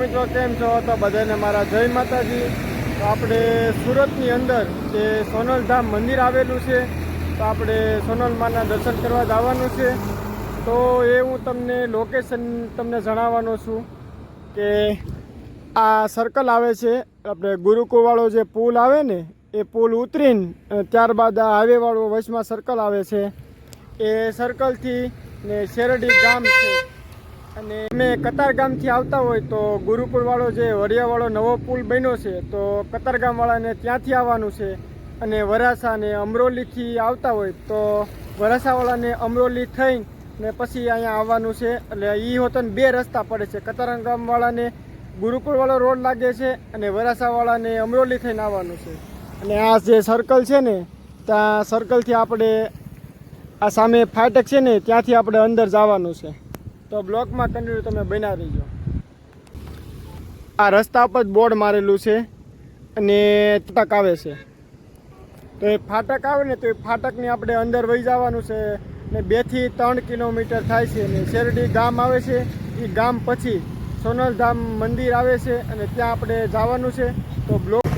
મિત્રો, કેમ છો? તો બધાને મારા જય માતાજી. તો આપણે સુરતની અંદર જે સોનલધામ મંદિર આવેલું છે, તો આપણે સોનલમાના દર્શન કરવા જવાનું છે. તો એ હું તમને લોકેશન તમને જણાવવાનો છું કે આ સર્કલ આવે છે, આપણે ગુરુકુળવાળો જે પુલ આવે ને, એ પુલ ઉતરીને ત્યારબાદ આ હાઈવેવાળો વચમાં સર્કલ આવે છે. એ સર્કલથી ને શેરડી ગામ છે. અને અમે કતારગામથી આવતા હોય તો ગુરુકુળવાળો જે વડિયાવાળો નવો પુલ બન્યો છે, તો કતારગામવાળાને ત્યાંથી આવવાનું છે. અને વરાસાને અમરોલીથી આવતા હોય તો વરાસાવાળાને અમરોલી થઈ ને પછી અહીંયા આવવાનું છે. એટલે એ હોતન બે રસ્તા પડે છે. કતારગામવાળાને ગુરુકુળવાળો રોડ લાગે છે અને વરાસાવાળાને અમરોલી થઈને આવવાનું છે. અને આ જે સર્કલ છે ને, ત્યાં સર્કલથી આપણે આ સામે ફાટક છે ને, ત્યાંથી આપણે અંદર જવાનું છે. તો બ્લોકમાં કન્ટિન્યુ તમે બના રહીજો. આ રસ્તા પર બોર્ડ મારેલું છે અને તક આવે છે. તો એ ફાટક આવે ને તો એ ફાટકની આપણે અંદર વહી જવાનું છે ને બેથી ત્રણ કિલોમીટર થાય છે ને શેરડી ગામ આવે છે. એ ગામ પછી સોનલધામ મંદિર આવે છે અને ત્યાં આપણે જવાનું છે. તો બ્લોક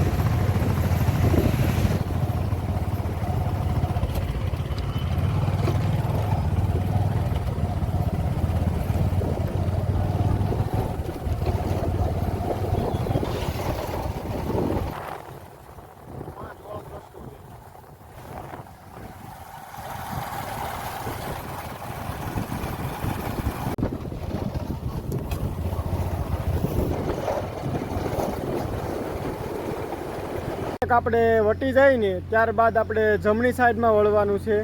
આપણે વટી જાય ને, ત્યારબાદ આપણે જમણી સાઈડમાં વળવાનું છે.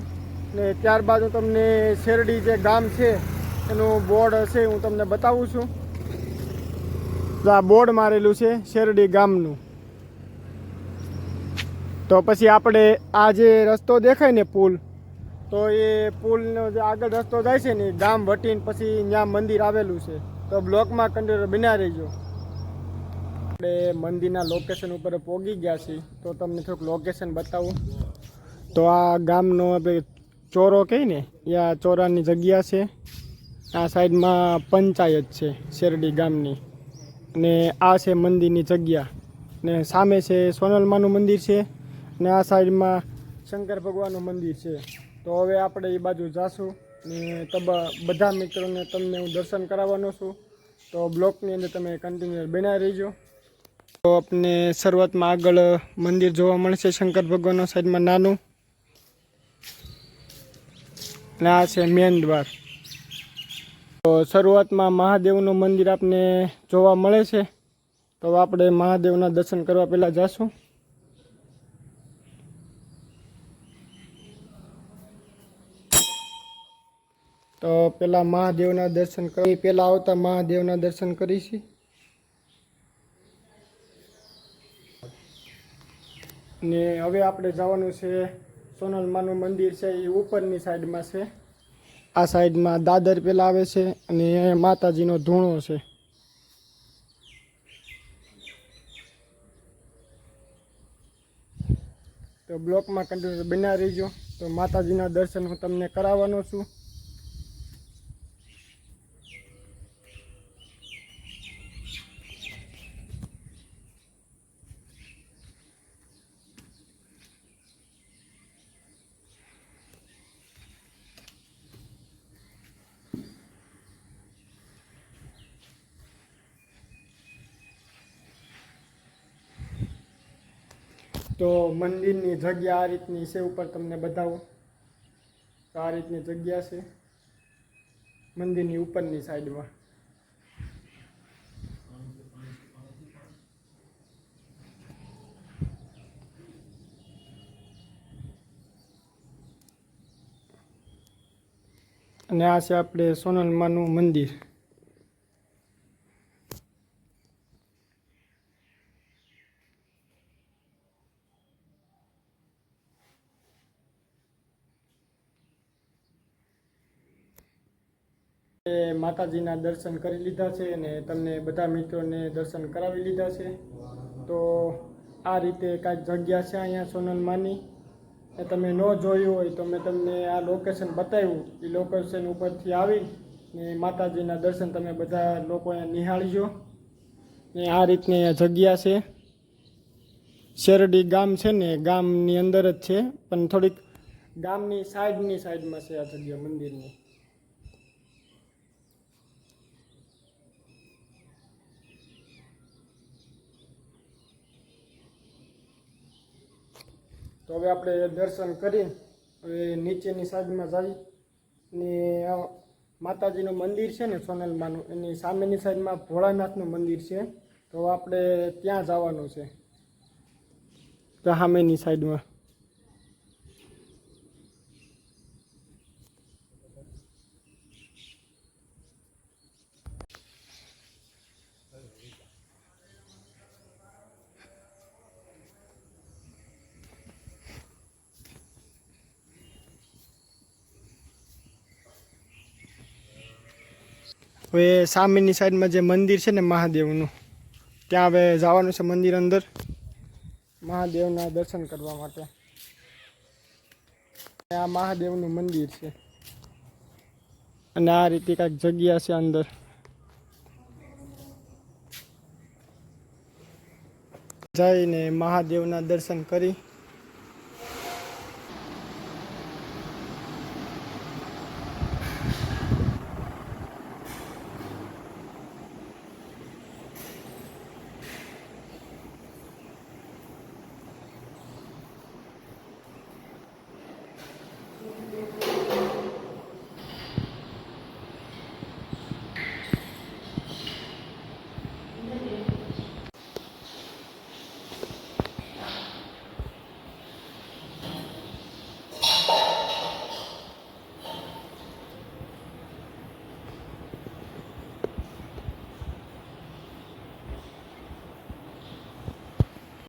ને ત્યારબાદ હું તમને શેરડી જે ગામ છે, એનું બોર્ડ હશે, હું તમને બતાવું છું. આ બોર્ડ મારેલું છે, શેરડી ગામનું. તો પછી આપણે આ જે રસ્તો દેખાય ને પુલ, તો એ પુલનો જે આગળ રસ્તો જાય છે ને, ગામ વટીને પછી ત્યાં મંદિર આવેલું છે. તો બ્લોકમાં કન્ટિન્યુ બિના રહીજો. આપણે મંદિરના લોકેશન ઉપર પહોંચી ગયા છીએ, તો તમને થોડુંક લોકેશન બતાવું. તો આ ગામનો આપણે ચોરો કહી ને, એ આ ચોરાની જગ્યા છે. આ સાઈડમાં પંચાયત છે, શેરડી ગામની. અને આ છે મંદિરની જગ્યા. ને સામે છે સોનલમાનું મંદિર છે, ને આ સાઈડમાં શંકર ભગવાનનું મંદિર છે. તો હવે આપણે એ બાજુ જાશું, ને તબ બધા મિત્રોને તમને હું દર્શન કરાવવાનો છું. તો બ્લોકની અંદર તમે કન્ટિન્યુ બનાવી રહીજો. તો આપને શરૂઆતમાં આગળ મંદિર જોવા મળશે શંકર ભગવાનના સાઈડમાં નાનું. અને આ છે મેન દ્વાર. તો શરૂઆતમાં મહાદેવનું મંદિર આપને જોવા મળે છે. તો આપણે મહાદેવના દર્શન કરવા પહેલાં જાશું. તો પેલા મહાદેવના દર્શન કરી પહેલાં આવતા મહાદેવના દર્શન કરીશી. ને હવે આપણે જવાનું છે સોનલમાનું મંદિર છે, એ ઉપરની સાઈડમાં છે. આ સાઈડમાં દાદર પેલા આવે છે અને અહીંયા માતાજીનો ધૂણો છે. તો બ્લોકમાં કન્ટિન્યુ બના રહીજો. તો માતાજીના દર્શન હું તમને કરાવવાનો છું. તો મંદિરની જગ્યા આ રીતની છે ઉપર તમને બતાવું. તો આ રીતની જગ્યા છે મંદિરની ઉપરની સાઈડમાં. અને આ છે આપણે સોનલમાનું મંદિર. માતાજીના દર્શન કરી લીધા છે અને તમને બધા મિત્રોને દર્શન કરાવી લીધા છે. તો આ રીતે કાંઈક જગ્યા છે અહીંયા સોનલમાની. એ તમે ન જોયું હોય તો મેં તમને આ લોકેશન બતાવ્યું. એ લોકેશન ઉપરથી આવી ને માતાજીના દર્શન તમે બધા લોકો અહીંયા નિહાળજો. ને આ રીતની અહીંયા જગ્યા છે. શેરડી ગામ છે ને, ગામની અંદર જ છે. પણ થોડીક ગામની સાઈડની સાઈડમાં છે આ જગ્યા મંદિરની. તો હવે આપણે દર્શન કરી હવે નીચેની સાઈડમાં જઈ ને માતાજીનું મંદિર છે ને સોનલમાનું એની સામેની સાઈડમાં ભોળાનાથનું મંદિર છે. તો આપણે ત્યાં જવાનું છે. સામેની સાઈડમાં. હવે સામેની સાઈડમાં જે મંદિર છે ને મહાદેવનું, ત્યાં હવે જવાનું છે મંદિર અંદર, મહાદેવના દર્શન કરવા માટે. આ મહાદેવનું મંદિર છે. અને આ રીતે કાંઈક જગ્યા છે અંદર. જઈને મહાદેવના દર્શન કરી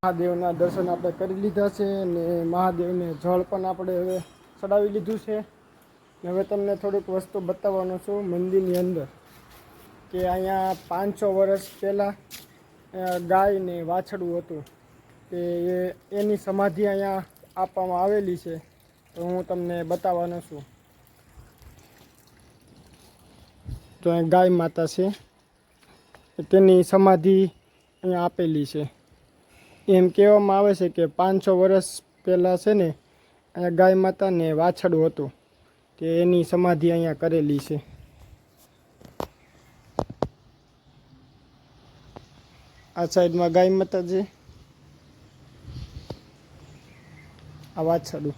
મહાદેવના દર્શન આપણે કરી લીધા છે અને મહાદેવને જળ પણ આપણે હવે ચડાવી લીધું છે. ને હવે તમને થોડીક વસ્તુ બતાવવાનો છું મંદિરની અંદર કે અહીંયા પાંચસો વર્ષ પહેલાં ગાય ને વાછડું હતું. કે એ, એની સમાધિ અહીંયા આપવામાં આવેલી છે. તો હું તમને બતાવવાનો છું. તો અહીંયા ગાય માતા છે. તેની સમાધિ અહીંયા આપેલી છે. એમ કહેવામાં આવે છે કે પાંચસો વર્ષ પહેલાં છે ને, અહીંયા ગાય માતાને વાછડું હતું કે એની સમાધિ અહીંયા કરેલી છે. આ સાઈડમાં ગાય માતા છે. આ વાછડું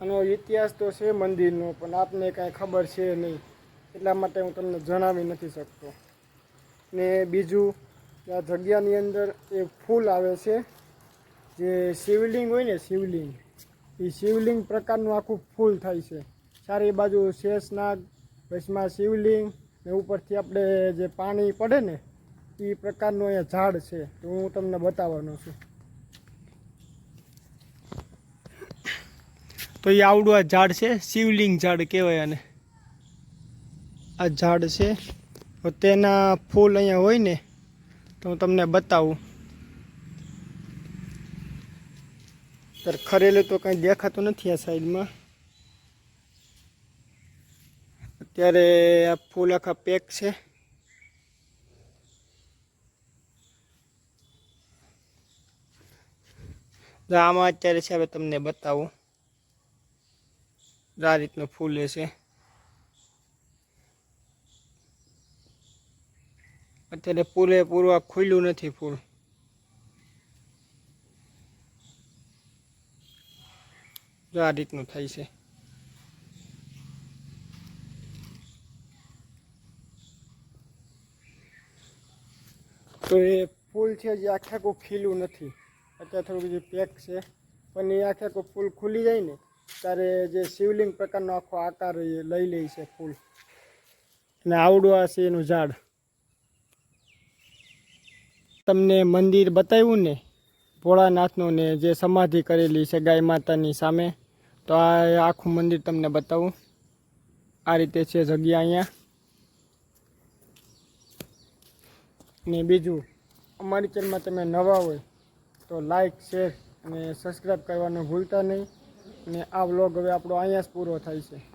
આનો ઇતિહાસ તો છે મંદિરનો, પણ આપને કાંઈ ખબર છે નહીં. એટલા માટે હું તમને જણાવી નથી શકતો. ને બીજું આ જગ્યાની અંદર એક ફૂલ આવે છે, જે શિવલિંગ હોય ને શિવલિંગ, એ શિવલિંગ પ્રકારનું આખું ફૂલ થાય છે. ચારે બાજુ શેષનાગ વચમાં શિવલિંગ, ને ઉપરથી આપણે જે પાણી પડે ને, એ પ્રકારનું અહીંયા ઝાડ છે. તો હું તમને બતાવવાનો છું. તો એ આવડું આ ઝાડ છે, શિવલિંગ ઝાડ કહેવાય આને. આ ઝાડ છે. તેના ફૂલ અહીંયા હોય ને, તો હું તમને બતાવું. ત્યારે ખરેલું તો કંઈ દેખાતું નથી આ સાઈડમાં. અત્યારે આ ફૂલ આખા પેક છે. આમાં અત્યારે છે, હવે તમને બતાવું. આ રીતનું ફૂલ છે અત્યારે પૂરેપૂરું આ ખુલ્લું નથી ફૂલ જો આ રીતનું થાય છે. તો એ ફૂલ છે જે આખે આખું ખીલું નથી. અત્યારે થોડુંક જે પેક છે. પણ એ આખે આખું ફૂલ ખુલી જાય ને, ત્યારે જે શિવલિંગ પ્રકારનો આખો આકાર લઈ લે છે ફૂલ. અને આવડું આ છે એનું ઝાડ. તમને મંદિર બતાવ્યું ને, ભોળાનાથનું ને જે સમાધિ કરેલી છે ગાય માતાની સામે, તો આ આખું મંદિર તમને બતાવું. આ રીતે છે જગ્યા અહીંયા. ને બીજું, અમારી ચેનલમાં તમે નવા હોય, તો લાઈક, શેર અને સબસ્ક્રાઈબ કરવાનું ભૂલતા નહીં. અને આ વ્લોગ હવે આપણો અહીંયા જ પૂરો થાય છે.